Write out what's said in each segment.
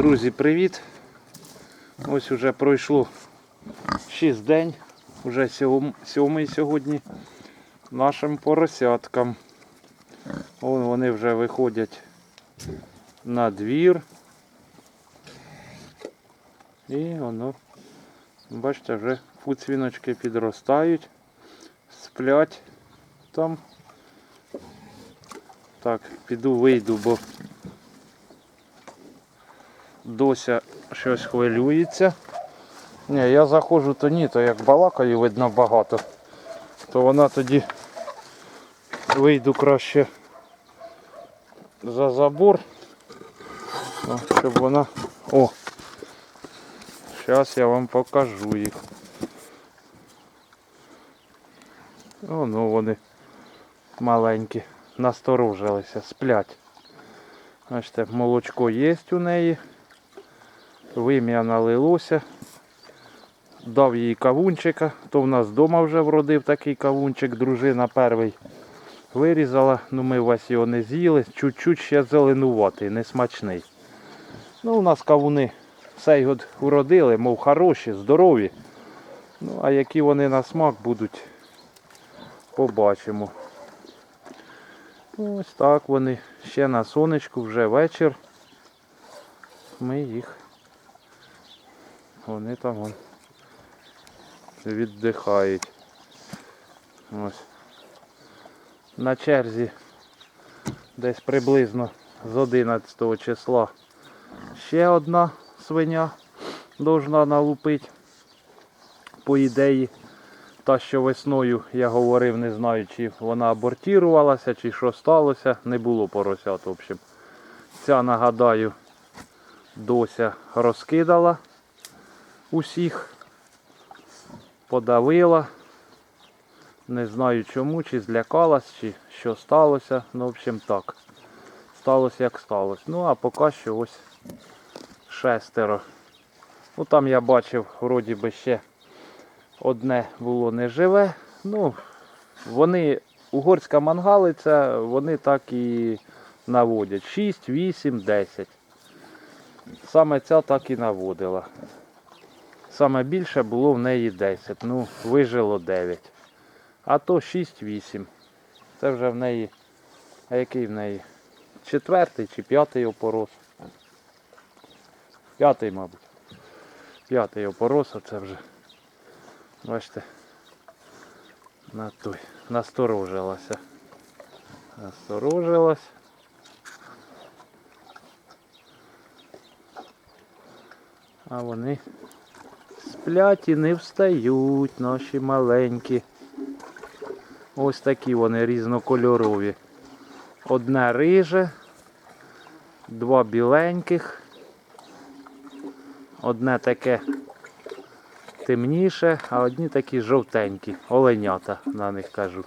Друзі, привіт! Ось уже пройшло 6 день, уже сьом- сьомий сьогодні нашим поросяткам. Вон вони вже виходять на двір. І воно, бачите, вже фуцвіночки підростають, сплять там. Так, піду вийду, бо Дося щось хвилюється. Ні, я заходжу, то ні, то як балакаю, видно багато, то вона тоді вийду краще за забор, щоб вона... О! Зараз я вам покажу їх. О, ну вони маленькі, насторожилися, сплять. Бачите, молочко є у неї. Вим'я налилося. Дав їй кавунчика, то в нас вдома вже вродив такий кавунчик, дружина перший вирізала, ну ми весь його не з'їли, чуть-чуть ще зеленуватий, несмачний. Ну, у нас кавуни цей год вродили, мов хороші, здорові. Ну, а які вони на смак будуть, побачимо. Ось так вони ще на сонечку, вже вечір. Ми їх вони там вон, віддихають. Ось. На черзі десь приблизно з 11 числа ще одна свиня должна налупити. По ідеї, та, що весною я говорив, не знаю, чи вона абортірувалася, чи що сталося, не було поросят, в общем. Ця, нагадаю, дося розкидала усіх, подавила. Не знаю чому, чи злякалась, чи що сталося. Ну, в общем так. Сталося як сталося. Ну, а поки що ось шестеро. Ну там я бачив, вроді би ще одне було неживе. Ну, вони, угорська мангалиця, вони так і наводять. 6, 8, 10. Саме ця так і наводила. Саме більше було в неї 10. Ну, вижило 9. А то 6-8. Це вже в неї. А який в неї? Четвертий чи п'ятий опорос? П'ятий, мабуть. П'ятий опорос, а це вже. Бачите. На той. Насторожилася. Насторожилась. А вони сплять і не встають наші маленькі. Ось такі вони різнокольорові. Одне риже, два біленьких, одне таке темніше, а одні такі жовтенькі, оленята на них кажу.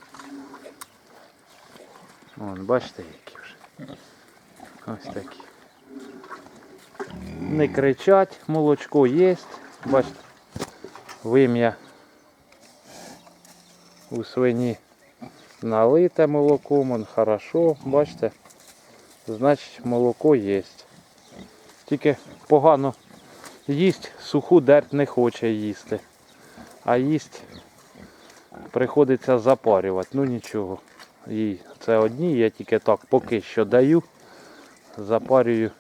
Вон, бачите, які вже. Ось такі. Не кричать, молочко є. Бачите, вим'я у свині налите молоком, он хорошо, бачите, значить молоко є. Тільки погано їсть, суху дерть не хоче їсти. А їсть приходиться запарювати. Ну нічого. Їй це одні, я тільки так поки що даю. Запарюю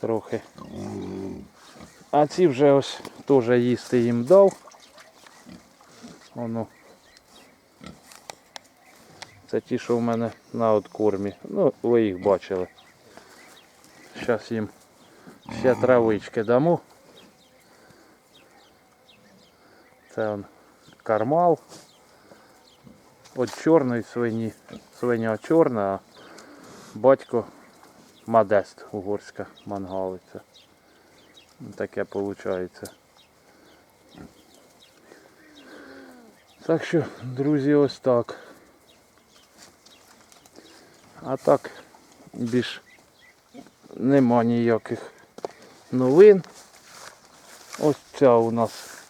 трохи. А ці вже ось теж їсти їм дав. Воно. Це ті, що в мене на откормі. Ну, ви їх бачили. Зараз їм ще травички дамо. Це он кармал. От чорної свині. Свиня чорна, а батько Модест угорська мангалиця. Таке виходить. Так що, друзі, ось так. А так більш нема ніяких новин. Ось ця у нас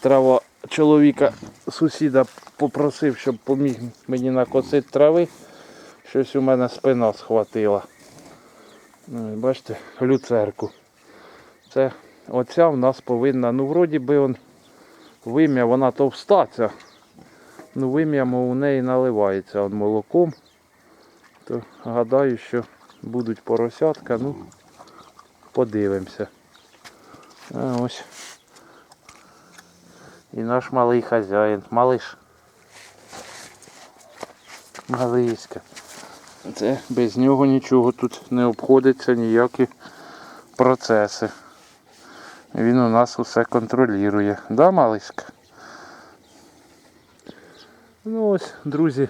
трава чоловіка сусіда попросив, щоб поміг мені накосити трави. Щось у мене спина схватила. Ну, бачите, люцерку. Це оця в нас повинна, ну вроді би он вим'я, вона товста ця. Ну вим'ямо у неї наливається он молоком. То гадаю, що будуть поросятка, ну подивимося. А ось. І наш малий хазяїн. Малиш. Малиська. Це без нього нічого тут не обходиться, ніякі процеси. Він у нас усе контролює. Да, малиська? Ну ось, друзі,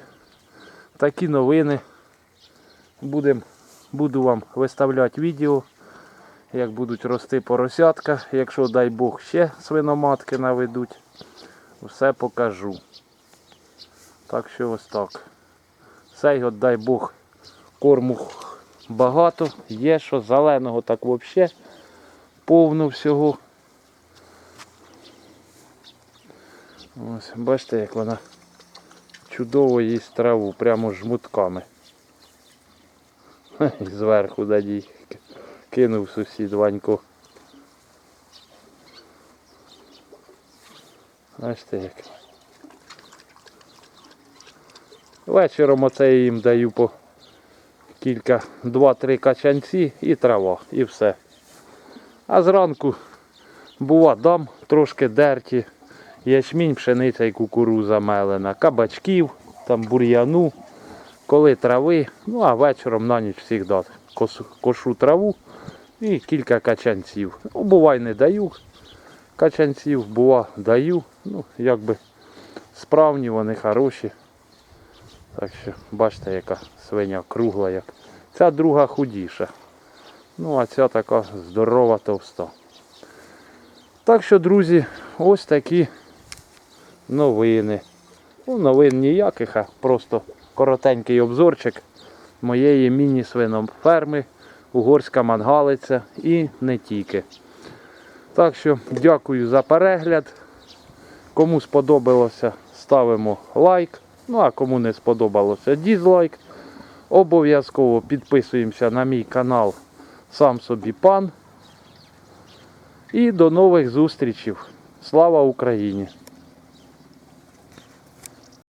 такі новини. Будем, буду вам виставляти відео, як будуть рости поросятка. Якщо, дай Бог, ще свиноматки наведуть, все покажу. Так що ось так. Цей, от дай Бог, корму багато. Є що зеленого так взагалі повно всього. Ось, бачите, як вона чудово їсть траву, прямо жмутками. І Зверху дадій кинув сусід Ванько. Бачите як. Вечором оце я їм даю по кілька, два-три качанці і трава, і все. А зранку бува дам трошки дерті, ячмінь, пшениця і кукуруза мелена, кабачків, там бур'яну, коли трави, ну а вечором на ніч завжди кошу, кошу траву і кілька качанців. Ну, бувай не даю качанців, бува даю. Ну, якби справні, вони хороші. Так що бачите, яка свиня кругла як. Ця друга худіша. Ну, а ця така здорова товста. Так що, друзі, ось такі новини. Ну, новин ніяких, а просто коротенький обзорчик моєї міні-свиноферми, угорська мангалиця і не тільки. Так що дякую за перегляд. Кому сподобалося, ставимо лайк. Ну а кому не сподобалося, дізлайк. Обов'язково підписуємося на мій канал Сам собі пан. І до нових зустрічів. Слава Україні!